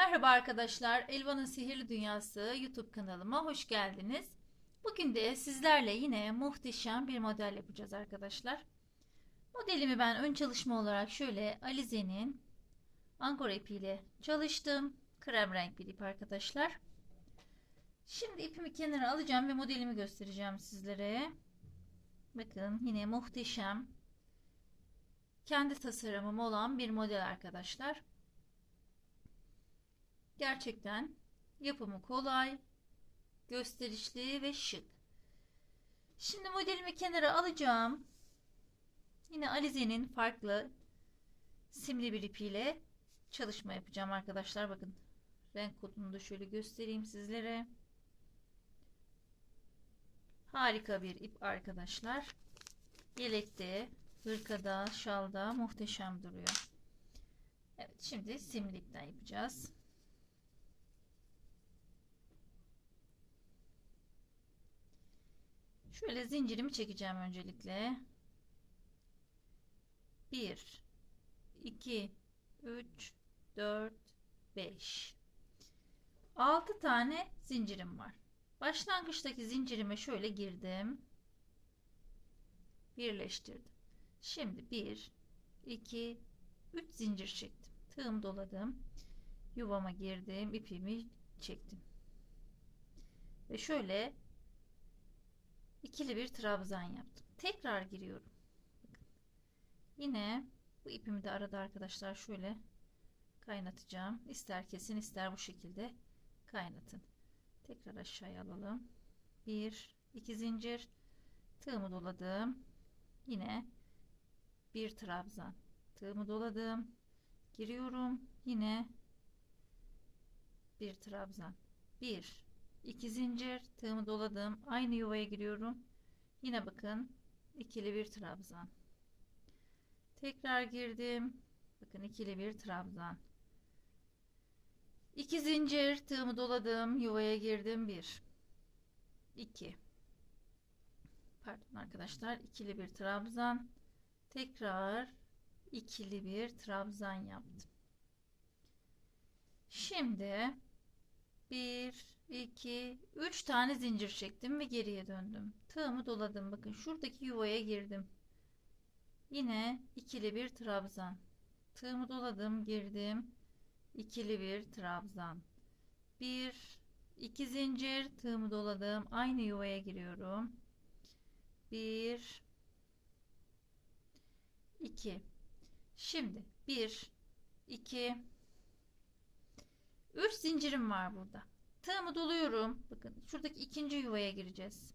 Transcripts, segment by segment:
Merhaba arkadaşlar, Elvan'ın Sihirli Dünyası YouTube kanalıma hoş geldiniz. Bugün de sizlerle yine muhteşem bir model yapacağız arkadaşlar. Modelimi ben ön çalışma olarak şöyle Alize'nin Angora ipiyle çalıştım. Krem renk bir ip arkadaşlar. Şimdi ipimi kenara alacağım ve modelimi göstereceğim sizlere. Bakın yine muhteşem kendi tasarımım olan bir model arkadaşlar. Gerçekten yapımı kolay, gösterişli ve şık. Şimdi modelimi kenara alacağım. Yine Alize'nin farklı simli bir ipiyle çalışma yapacağım arkadaşlar. Bakın renk kodunu da şöyle göstereyim sizlere. Harika bir ip arkadaşlar. Yelekte, hırkada, şalda muhteşem duruyor. Evet şimdi simli yapacağız. Şöyle zincirimi çekeceğim öncelikle. 1 2 3 4 5 6 tane zincirim var. Başlangıçtaki zincirime şöyle girdim. Birleştirdim. Şimdi 1 2 3 zincir çektim. Tığım doladım. Yuvama girdim. ipimi çektim. Ve şöyle ikili bir trabzan yaptım. Tekrar giriyorum. Yine bu ipimi de arada arkadaşlar şöyle kaynatacağım. İster kesin ister bu şekilde kaynatın. Tekrar aşağıya alalım. Bir, iki zincir tığımı doladım. Yine bir trabzan tığımı doladım. Giriyorum. Yine bir trabzan. Bir, 2 zincir tığımı doladım. Aynı yuvaya giriyorum. Yine bakın ikili bir trabzan. Tekrar girdim. Bakın ikili bir trabzan. 2 zincir tığımı doladım. Yuvaya girdim. 1 2 pardon arkadaşlar ikili bir trabzan. Tekrar ikili bir trabzan yaptım. Şimdi 1 2 3 tane zincir çektim ve geriye döndüm. Tığımı doladım. Bakın şuradaki yuvaya girdim. Yine ikili bir trabzan. Tığımı doladım, girdim. İkili bir trabzan. 1 2 zincir tığımı doladım. Aynı yuvaya giriyorum. 1 2 Şimdi 1 2 3 zincirim var burada. Tığımı doluyorum. Bakın şuradaki ikinci yuvaya gireceğiz.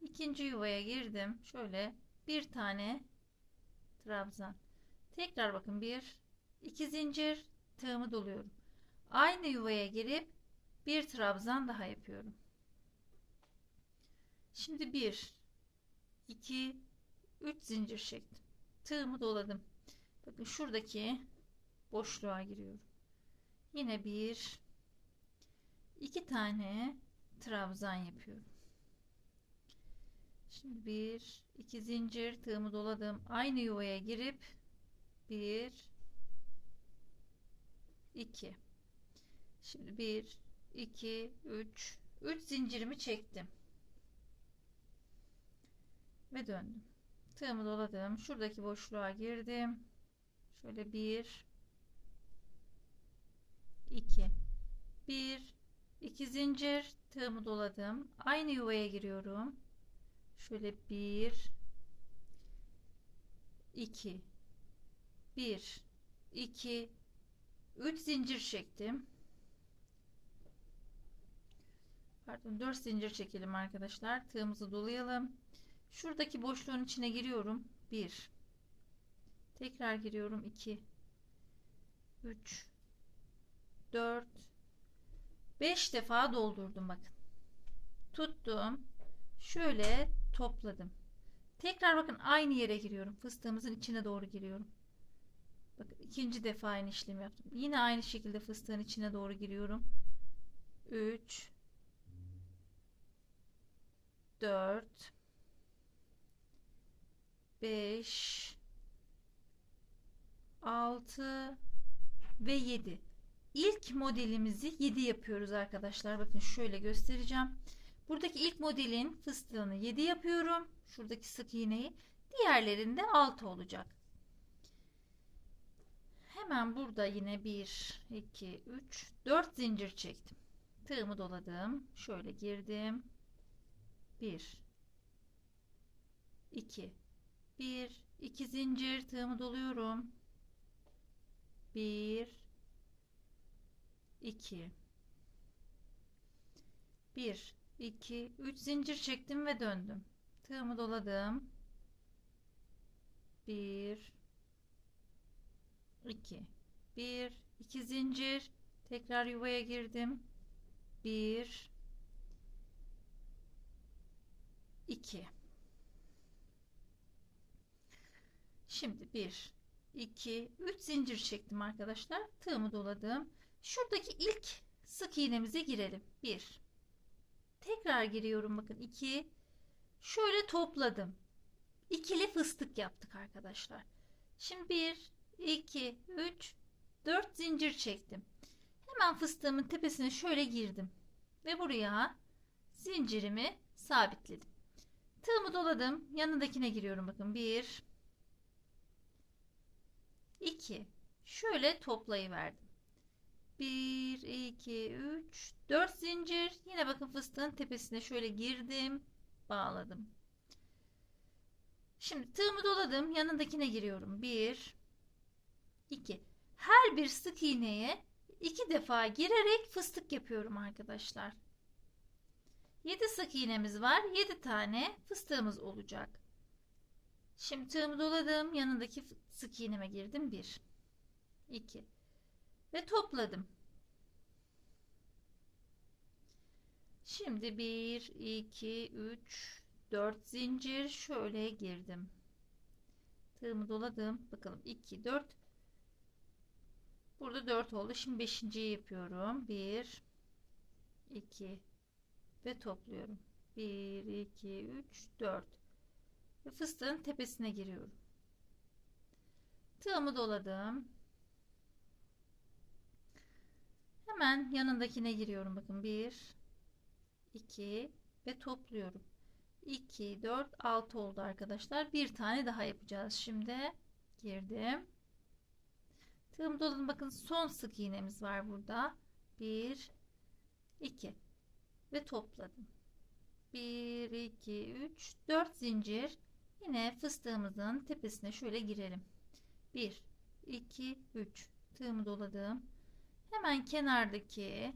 İkinci yuvaya girdim. Şöyle bir tane trabzan. Tekrar bakın bir, iki zincir tığımı doluyorum. Aynı yuvaya girip bir trabzan daha yapıyorum. Şimdi bir, iki, üç zincir çektim. Tığımı doladım. Bakın şuradaki boşluğa giriyorum. Yine bir, iki tane trabzan yapıyorum. Şimdi bir iki zincir tığımı doladım. Aynı yuvaya girip bir iki. Şimdi bir iki üç üç zincirimi çektim. Ve döndüm. Tığımı doladım. Şuradaki boşluğa girdim. Şöyle bir iki bir 2 zincir tığımı doladım. Aynı yuvaya giriyorum. Şöyle 1 2 1 2 3 zincir çektim. Pardon 4 zincir çekelim arkadaşlar. Tığımızı dolayalım. Şuradaki boşluğun içine giriyorum. 1 Tekrar giriyorum. 2 3 4 5 defa doldurdum bakın. Tuttum. Şöyle topladım. Tekrar bakın aynı yere giriyorum. Fıstığımızın içine doğru giriyorum. Bakın ikinci defa aynı işlemi yaptım. Yine aynı şekilde fıstığın içine doğru giriyorum. 3 4 5 6 ve 7 ilk modelimizi 7 yapıyoruz arkadaşlar. Bakın şöyle göstereceğim. Buradaki ilk modelin fıstığını 7 yapıyorum. Şuradaki sık iğneyi. Diğerlerinde 6 olacak. Hemen burada yine 1, 2, 3, 4 zincir çektim. Tığımı doladım. Şöyle girdim. 1, 2, 1, 2 zincir tığımı doluyorum. 1, 2, 1, 2, 3 zincir çektim ve döndüm. Tığımı doladım. 1, 2, 1, 2 zincir. Tekrar yuvaya girdim. 1, 2. Şimdi 1, 2, 3 zincir çektim arkadaşlar. Tığımı doladım. Şuradaki ilk sık iğnemize girelim. 1. Tekrar giriyorum bakın 2. Şöyle topladım. İkili fıstık yaptık arkadaşlar. Şimdi 1, 2, 3, 4 zincir çektim. Hemen fıstığımın tepesine şöyle girdim. Ve buraya zincirimi sabitledim. Tığımı doladım. Yanındakine giriyorum bakın. 1, 2. Şöyle toplayıverdim. 1, 2, 3, 4 zincir. Yine bakın fıstığın tepesine şöyle girdim. Bağladım. Şimdi tığımı doladım. Yanındakine giriyorum. 1, 2. Her bir sık iğneye iki defa girerek fıstık yapıyorum arkadaşlar. 7 sık iğnemiz var. 7 tane fıstığımız olacak. Şimdi tığımı doladım. Yanındaki sık iğneme girdim. 1 2 ve topladım. Şimdi 1 2 3 4 zincir şöyle girdim. Tığımı doladım. Bakalım 2 4 Burada 4 oldu. Şimdi 5.yi yapıyorum. 1 2 ve topluyorum. 1 2 3 4 ve fıstığın tepesine giriyorum. Tığımı doladım. Hemen yanındakine giriyorum. Bakın 1 2 ve topluyorum. 2 4 6 oldu arkadaşlar. Bir tane daha yapacağız şimdi. Girdim. Tığımı doladım. Bakın son sık iğnemiz var burada. 1 2 ve topladım. 1 2 3 4 zincir Yine fıstığımızın tepesine şöyle girelim. 1, 2, 3 tığımı doladım. Hemen kenardaki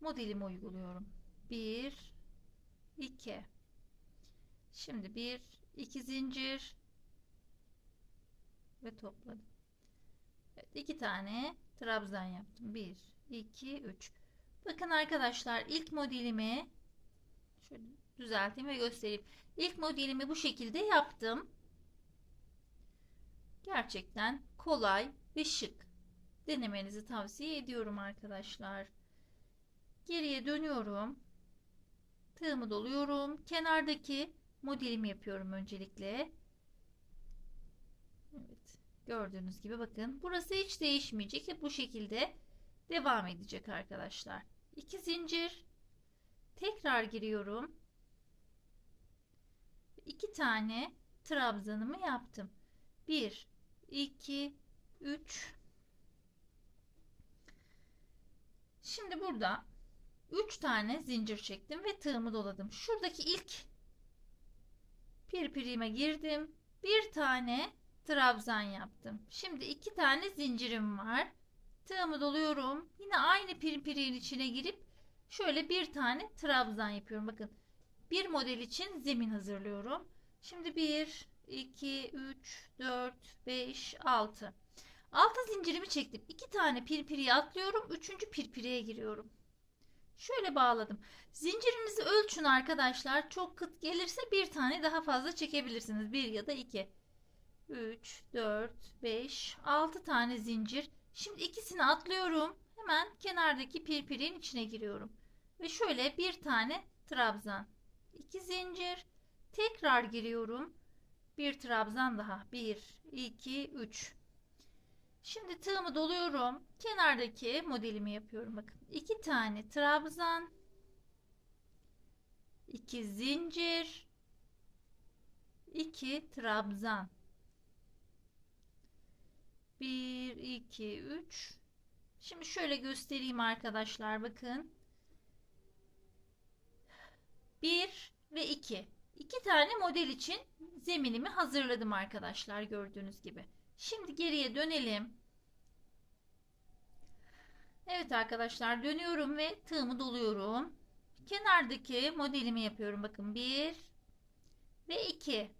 modelimi uyguluyorum. 1, 2. Şimdi 1, 2 zincir ve topladım. Evet, iki tane trabzan yaptım. 1, 2, 3. Bakın arkadaşlar ilk modelimi şöyle düzelteyim ve göstereyim. İlk modelimi bu şekilde yaptım. Gerçekten kolay ve şık. Denemenizi tavsiye ediyorum arkadaşlar. Geriye dönüyorum. Tığımı doluyorum. Kenardaki modelimi yapıyorum öncelikle. Evet. Gördüğünüz gibi bakın. Burası hiç değişmeyecek. Bu şekilde devam edecek arkadaşlar. 2 zincir. Tekrar giriyorum iki tane trabzanımı yaptım. 1 2 3 Şimdi burada 3 tane zincir çektim ve tığımı doladım. Şuradaki ilk pirpirime girdim. Bir tane trabzan yaptım. Şimdi iki tane zincirim var. Tığımı doluyorum. Yine aynı pirpirin içine girip şöyle bir tane trabzan yapıyorum. Bakın bir model için zemin hazırlıyorum. Şimdi 1, 2, 3, 4, 5, 6. 6 zincirimi çektim. 2 tane pirpiriye atlıyorum. 3. pirpiriye giriyorum. Şöyle bağladım. Zincirinizi ölçün arkadaşlar. Çok kıt gelirse bir tane daha fazla çekebilirsiniz. 1 ya da 2. 3, 4, 5, 6 tane zincir. Şimdi ikisini atlıyorum. Hemen kenardaki pirpirin içine giriyorum. Ve şöyle bir tane trabzan. 2 zincir tekrar giriyorum bir trabzan daha 1 2 3 Şimdi tığımı doluyorum. Kenardaki modelimi yapıyorum. Bakın. iki tane trabzan. iki zincir. iki trabzan. 1, 2, 3. Şimdi şöyle göstereyim arkadaşlar. Bakın. 1 ve 2. İki tane model için zeminimi hazırladım arkadaşlar gördüğünüz gibi. Şimdi geriye dönelim. Evet arkadaşlar dönüyorum ve tığımı doluyorum. Kenardaki modelimi yapıyorum. Bakın 1 ve 2.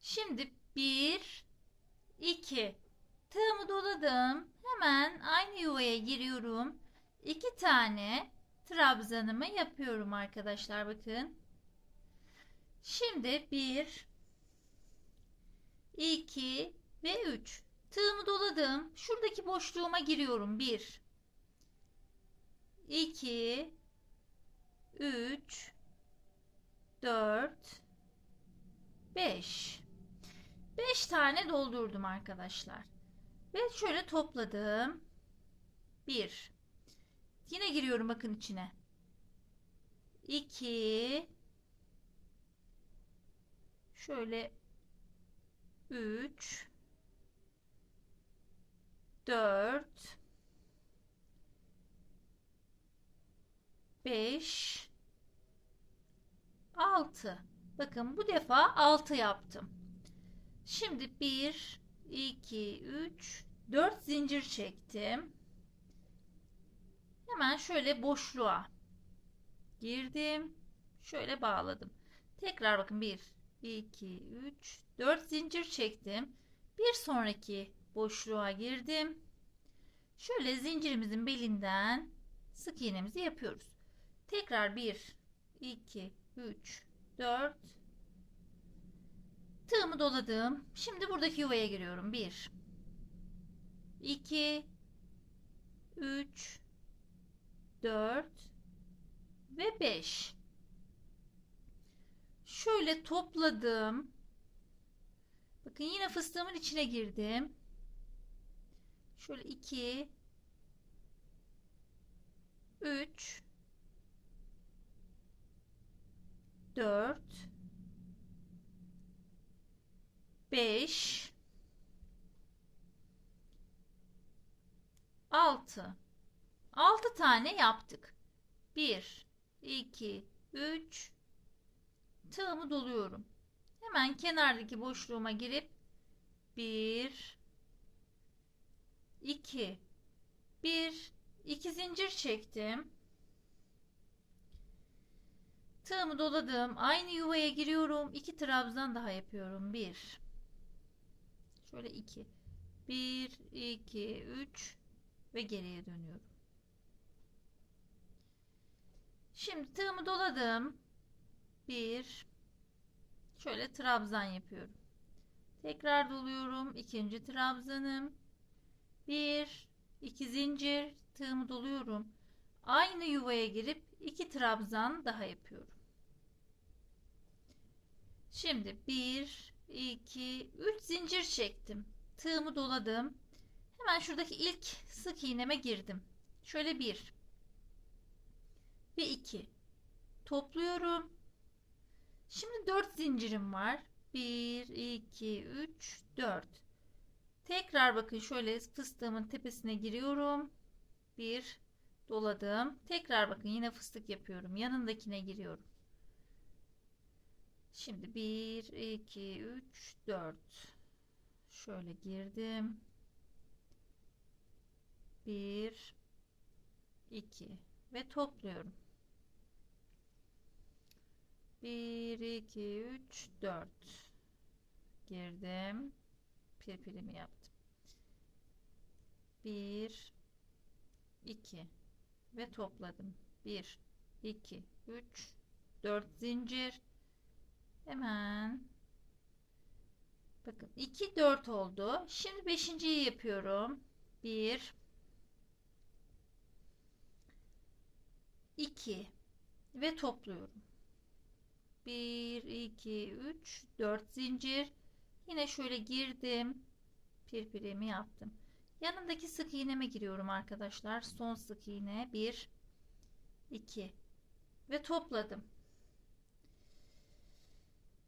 Şimdi 1 2 tığımı doladım. Hemen aynı yuvaya giriyorum. 2 tane trabzanımı yapıyorum arkadaşlar bakın. Şimdi 1 2 ve 3 tığımı doladım. Şuradaki boşluğuma giriyorum. 1 2 3 4 5 5 tane doldurdum arkadaşlar. Ve şöyle topladım. 1 Yine giriyorum bakın içine. 2 Şöyle 3 4 5 6 Bakın bu defa 6 yaptım. Şimdi 1 2 3 4 zincir çektim. Hemen şöyle boşluğa girdim. Şöyle bağladım. Tekrar bakın 1 2 3 4 zincir çektim. Bir sonraki boşluğa girdim. Şöyle zincirimizin belinden sık iğnemizi yapıyoruz. Tekrar 1 2 3 4 Tığımı doladım. Şimdi buradaki yuvaya giriyorum. 1 2 3 4 ve 5 şöyle topladım bakın yine fıstığımın içine girdim şöyle 2 3 4 5 6 6 tane yaptık. 1 2 3 tığımı doluyorum. Hemen kenardaki boşluğuma girip 1 2 1 2 zincir çektim. Tığımı doladım. Aynı yuvaya giriyorum. 2 trabzan daha yapıyorum. 1 Şöyle 2 1 2 3 ve geriye dönüyorum. Şimdi tığımı doladım. Bir şöyle trabzan yapıyorum. Tekrar doluyorum. ikinci trabzanım. Bir iki zincir tığımı doluyorum. Aynı yuvaya girip iki trabzan daha yapıyorum. Şimdi bir iki üç zincir çektim. Tığımı doladım. Hemen şuradaki ilk sık iğneme girdim. Şöyle bir ve 2 topluyorum. Şimdi 4 zincirim var. 1 2 3 4 Tekrar bakın şöyle fıstığımın tepesine giriyorum. 1 doladım. Tekrar bakın yine fıstık yapıyorum. Yanındakine giriyorum. Şimdi 1 2 3 4 Şöyle girdim. 1 2 ve topluyorum. 1 2 3 4 girdim. Pirpirimi yaptım. 1 2 ve topladım. 1 2 3 4 zincir. Hemen. Bakın 2 4 oldu. Şimdi beşinciyi yapıyorum. 1 2 ve topluyorum 1 2 3 4 zincir yine şöyle girdim pirpirimi yaptım. Yanındaki sık iğneme giriyorum arkadaşlar. Son sık iğne 1 2 ve topladım.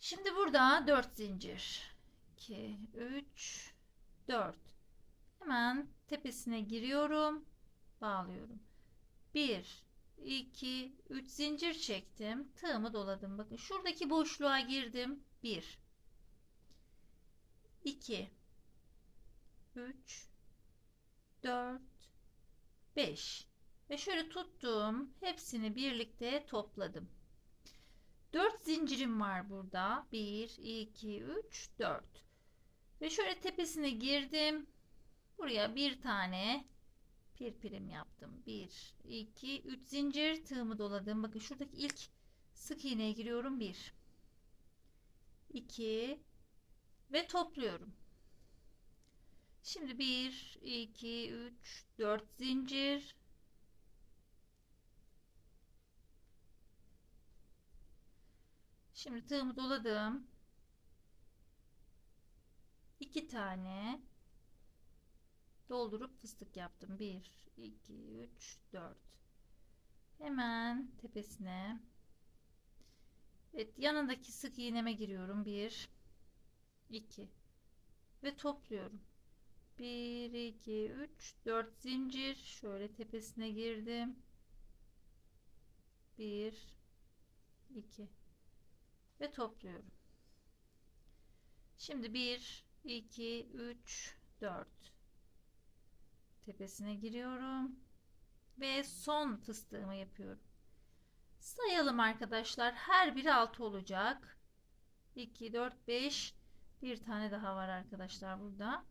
Şimdi burada 4 zincir. 2 3 4. Hemen tepesine giriyorum, bağlıyorum. 1 2 3 zincir çektim. Tığımı doladım. Bakın şuradaki boşluğa girdim. 1 2 3 4 5 ve şöyle tuttum. Hepsini birlikte topladım. 4 zincirim var burada. 1 2 3 4. Ve şöyle tepesine girdim. Buraya bir tane pirpirim yaptım. 1 2 3 zincir tığımı doladım. Bakın şuradaki ilk sık iğneye giriyorum. 1 2 ve topluyorum. Şimdi 1 2 3 4 zincir Şimdi tığımı doladım. 2 tane doldurup fıstık yaptım. 1 2 3 4 hemen tepesine. Evet yanındaki sık iğneme giriyorum. 1 2 ve topluyorum. 1 2 3 4 zincir. Şöyle tepesine girdim. 1 2 ve topluyorum. Şimdi 1 2 3 4 tepesine giriyorum ve son fıstığımı yapıyorum. Sayalım arkadaşlar. Her biri 6 olacak. 2 4 5 bir tane daha var arkadaşlar burada.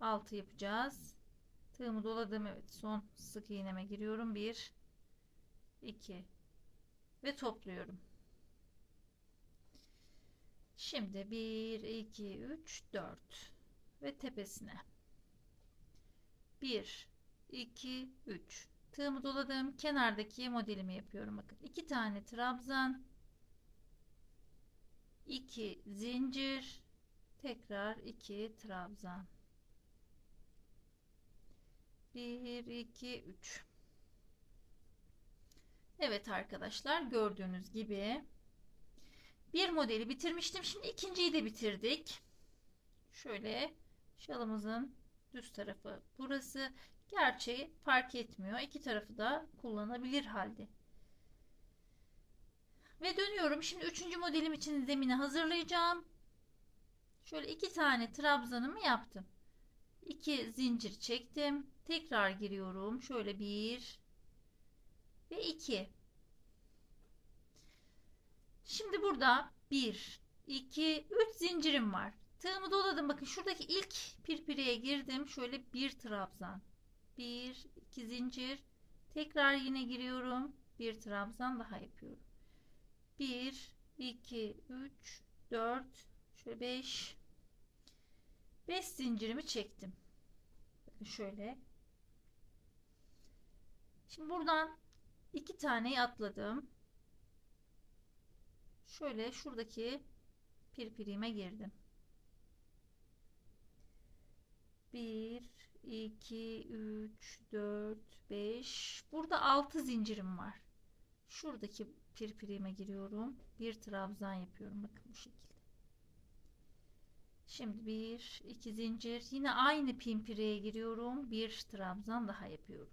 6 yapacağız. Tığımı doladım. Evet, son sık iğneme giriyorum. 1 2 ve topluyorum. Şimdi 1 2 3 4 ve tepesine 1 2 3 tığımı doladım. Kenardaki modelimi yapıyorum. Bakın 2 tane trabzan 2 zincir tekrar 2 trabzan. 1 2 3 Evet arkadaşlar gördüğünüz gibi bir modeli bitirmiştim. Şimdi ikinciyi de bitirdik. Şöyle şalımızın düz tarafı burası. Gerçi fark etmiyor. İki tarafı da kullanabilir halde. Ve dönüyorum. Şimdi üçüncü modelim için zemini hazırlayacağım. Şöyle iki tane trabzanımı yaptım. İki zincir çektim. Tekrar giriyorum. Şöyle bir ve iki. Şimdi burada bir, iki, üç zincirim var. Tığımı doladım. Bakın şuradaki ilk pirpireye girdim. Şöyle bir trabzan. Bir, iki zincir. Tekrar yine giriyorum. Bir trabzan daha yapıyorum. Bir, iki, üç, dört, şöyle beş. Beş zincirimi çektim. Bakın şöyle. Şimdi buradan iki taneyi atladım. Şöyle şuradaki pirpirime girdim. 1 2 3 4 5 burada 6 zincirim var. Şuradaki pirpirime giriyorum. Bir trabzan yapıyorum. Bakın bu şekilde. Şimdi 1 2 zincir. Yine aynı pimpireye giriyorum. Bir trabzan daha yapıyorum.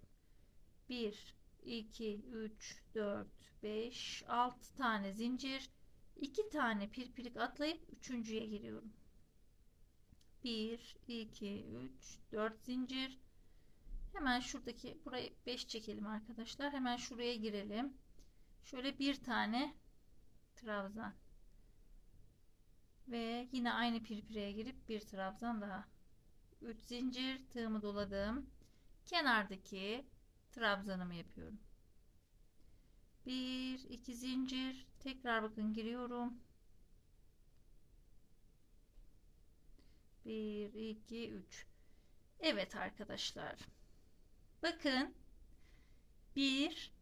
1 2 3 4 5 6 tane zincir. 2 tane pirpirik atlayıp üçüncüye giriyorum. 1 2 3 4 zincir. Hemen şuradaki burayı 5 çekelim arkadaşlar. Hemen şuraya girelim. Şöyle bir tane trabzan. Ve yine aynı pirpireye girip bir trabzan daha. 3 zincir tığımı doladım. Kenardaki trabzanımı yapıyorum. 1 2 zincir. Tekrar bakın giriyorum 1, 2, 3. Evet arkadaşlar. Bakın. 1,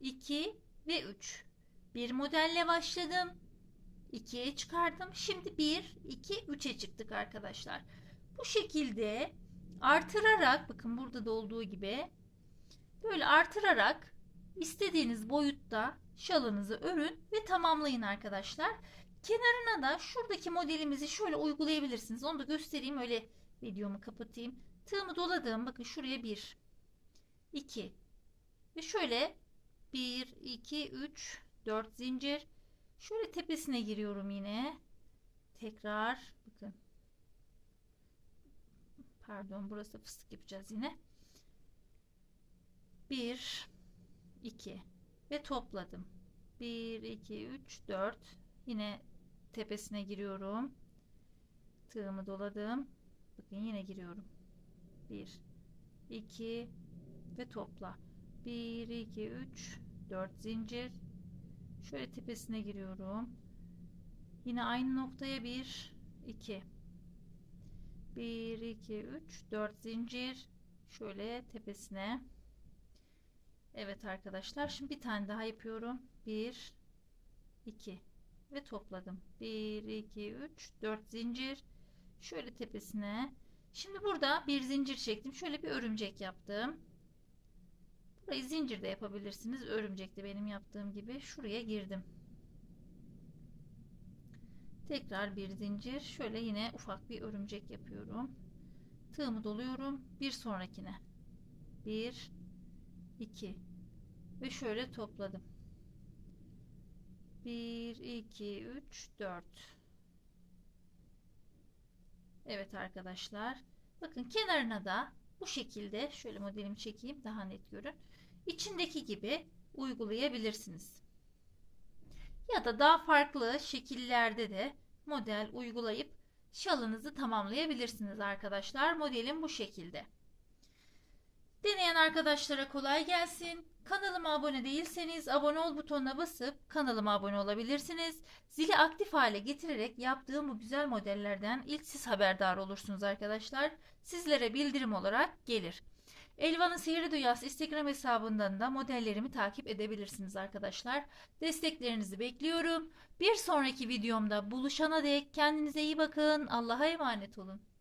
2 ve 3. Bir modelle başladım. 2'ye çıkardım. Şimdi 1, 2, 3'e çıktık arkadaşlar. Bu şekilde artırarak bakın burada da olduğu gibi böyle artırarak istediğiniz boyutta şalınızı örün ve tamamlayın arkadaşlar. Kenarına da şuradaki modelimizi şöyle uygulayabilirsiniz. Onu da göstereyim öyle videomu kapatayım. Tığımı doladım. Bakın şuraya 1 2 ve şöyle 1 2 3 4 zincir. Şöyle tepesine giriyorum yine. Tekrar bakın. Pardon burası fıstık yapacağız yine. 1 2 ve topladım. 1 2 3 4 yine tepesine giriyorum. Tığımı doladım. Bakın yine giriyorum. 1 2 ve topla. 1 2 3 4 zincir. Şöyle tepesine giriyorum. Yine aynı noktaya 1 2 1 2 3 4 zincir. Şöyle tepesine. Evet arkadaşlar. Şimdi bir tane daha yapıyorum. 1 2 ve topladım. 1 2 3 4 zincir. Şöyle tepesine. Şimdi burada bir zincir çektim. Şöyle bir örümcek yaptım. Burayı zincir de yapabilirsiniz. Örümcek de benim yaptığım gibi. Şuraya girdim. Tekrar bir zincir. Şöyle yine ufak bir örümcek yapıyorum. Tığımı doluyorum. Bir sonrakine. 1 2 ve şöyle topladım. 1 2 3 4 Evet arkadaşlar. Bakın kenarına da bu şekilde şöyle modelimi çekeyim daha net görün. İçindeki gibi uygulayabilirsiniz. Ya da daha farklı şekillerde de model uygulayıp şalınızı tamamlayabilirsiniz arkadaşlar. Modelim bu şekilde. Deneyen arkadaşlara kolay gelsin. Kanalıma abone değilseniz abone ol butonuna basıp kanalıma abone olabilirsiniz. Zili aktif hale getirerek yaptığım bu güzel modellerden ilk siz haberdar olursunuz arkadaşlar. Sizlere bildirim olarak gelir. Elvan'ın Sihirli Dünyası Instagram hesabından da modellerimi takip edebilirsiniz arkadaşlar. Desteklerinizi bekliyorum. Bir sonraki videomda buluşana dek kendinize iyi bakın. Allah'a emanet olun.